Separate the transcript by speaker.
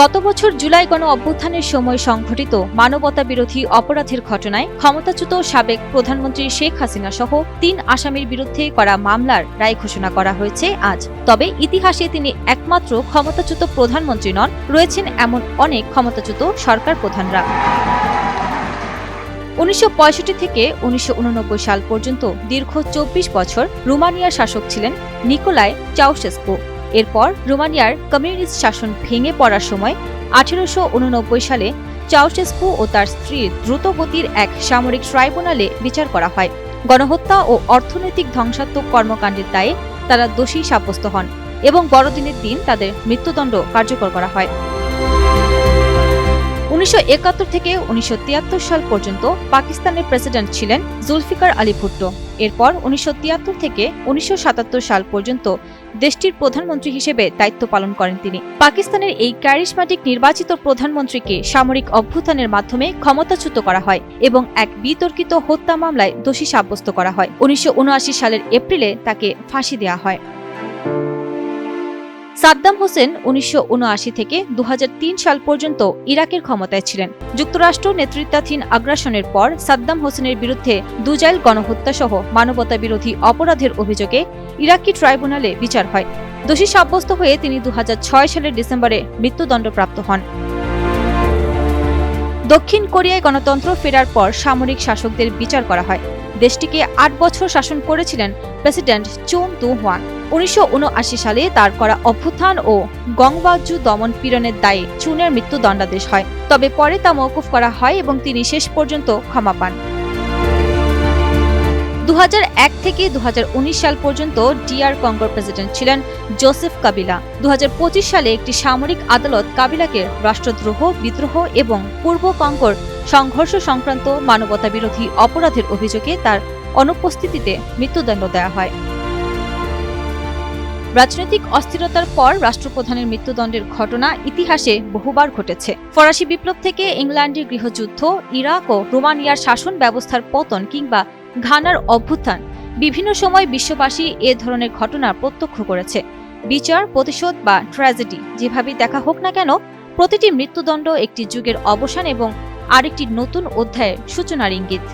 Speaker 1: গত বছর জুলাই গণ অভ্যুত্থানের সময় সংঘটিত মানবতা বিরোধী অপরাধের ঘটনায় ক্ষমতাচ্যুত সাবেক প্রধানমন্ত্রী শেখ হাসিনা সহ তিন আসামির বিরুদ্ধে করা মামলার রায় ঘোষণা করা হয়েছে আজ। তবে ইতিহাসে তিনি একমাত্র ক্ষমতাচ্যুত প্রধানমন্ত্রী নন, রয়েছেন এমন অনেক ক্ষমতাচ্যুত সরকার প্রধানরা। উনিশশো পঁয়ষট্টি থেকে উনিশশো উননব্বই সাল পর্যন্ত দীর্ঘ চব্বিশ বছর রোমানিয়ার শাসক ছিলেন নিকোলায় চাউশেস্কো এরপর রোমানিয়ার কমিউনিস্ট শাসন ভেঙে পড়ার সময় আঠেরোশো সালে চাউশেস্কু ও তার স্ত্রীর দ্রুতগতির এক সামরিক ট্রাইব্যুনালে বিচার করা হয়। গণহত্যা ও অর্থনৈতিক ধ্বংসাত্মক কর্মকাণ্ডের দায়ে তারা দোষী সাব্যস্ত হন এবং বড়দিনের দিন তাদের মৃত্যুদণ্ড কার্যকর করা হয়। উনিশশো একাত্তর থেকে উনিশশো তিয়াত্তর সাল পর্যন্ত পাকিস্তানের প্রেসিডেন্ট ছিলেন জুলফিকার আলী ভুট্টো। এরপর উনিশশো তিয়াত্তর থেকে উনিশশো সাতাত্তর সাল পর্যন্ত দেশটির প্রধানমন্ত্রী হিসেবে দায়িত্ব পালন করেন তিনি। পাকিস্তানের এই ক্যারিসমাটিক নির্বাচিত প্রধানমন্ত্রীকে সামরিক অভ্যুত্থানের মাধ্যমে ক্ষমতাচ্যুত করা হয় এবং এক বিতর্কিত হত্যা মামলায় দোষী সাব্যস্ত করা হয়। উনিশশো উনআশি সালের এপ্রিলে তাকে ফাঁসি দেওয়া হয়। সাদ্দাম হোসেন উনিশশো উনআশি থেকে দু হাজার তিন সাল পর্যন্ত ইরাকের ক্ষমতায় ছিলেন। যুক্তরাষ্ট্র নেতৃত্বাধীন আগ্রাসনের পর সাদ্দাম হোসেনের বিরুদ্ধে দুজাইল গণহত্যা সহ মানবতা বিরোধী অপরাধের অভিযোগে ইরাকি ট্রাইব্যুনালে বিচার হয়। দোষী সাব্যস্ত হয়ে তিনি দু হাজার ছয় সালের ডিসেম্বরে মৃত্যুদণ্ডপ্রাপ্ত হন। দক্ষিণ কোরিয়ায় গণতন্ত্র ফেরার পর সামরিক শাসকদের বিচার করা হয়। দেশটিকে আট বছর শাসন করেছিলেন প্রেসিডেন্ট চুন দু হোয়ান। উনিশশো উনআশি সালে তার করা অভ্যুত্থান ও গংবাজু দমন পীড়নের দায়ে চুনের মৃত্যুদণ্ডাদেশ হয়। তবে পরে তা মওকুফ করা হয় এবং তিনি শেষ পর্যন্ত ক্ষমা পান। দু হাজার এক থেকে দু হাজার উনিশ সাল পর্যন্ত ডিআর কঙ্গোর প্রেসিডেন্ট ছিলেন জোসেফ কাবিলা। দু হাজার পঁচিশ সালে একটি সামরিক আদালত কাবিলাকে রাষ্ট্রদ্রোহ, বিদ্রোহ এবং পূর্ব কঙ্গোর সংঘর্ষ সংক্রান্ত মানবতা বিরোধী অপরাধের অভিযোগে তার অনুপস্থিতিতে মৃত্যুদণ্ড দেওয়া হয়। রাজনৈতিক অস্থিরতার পর রাষ্ট্রপ্রধানের মৃত্যুদণ্ডের ঘটনা ইতিহাসে বহুবার ঘটেছে। ফরাসি বিপ্লব থেকে ইংল্যান্ডের গৃহযুদ্ধ, ইরাক ও রোমানিয়ার শাসন ব্যবস্থার পতন কিংবা ঘানার অভ্যুত্থান বিভিন্ন সময় বিশ্ববাসী এ ধরনের ঘটনা প্রত্যক্ষ করেছে। বিচার, প্রতিশোধ বা ট্র্যাজেডি যেভাবেই দেখা হোক না কেন, প্রতিটি মৃত্যুদণ্ড একটি যুগের অবসান এবং আরেকটি নতুন অধ্যায়ের সূচনার ইঙ্গিত।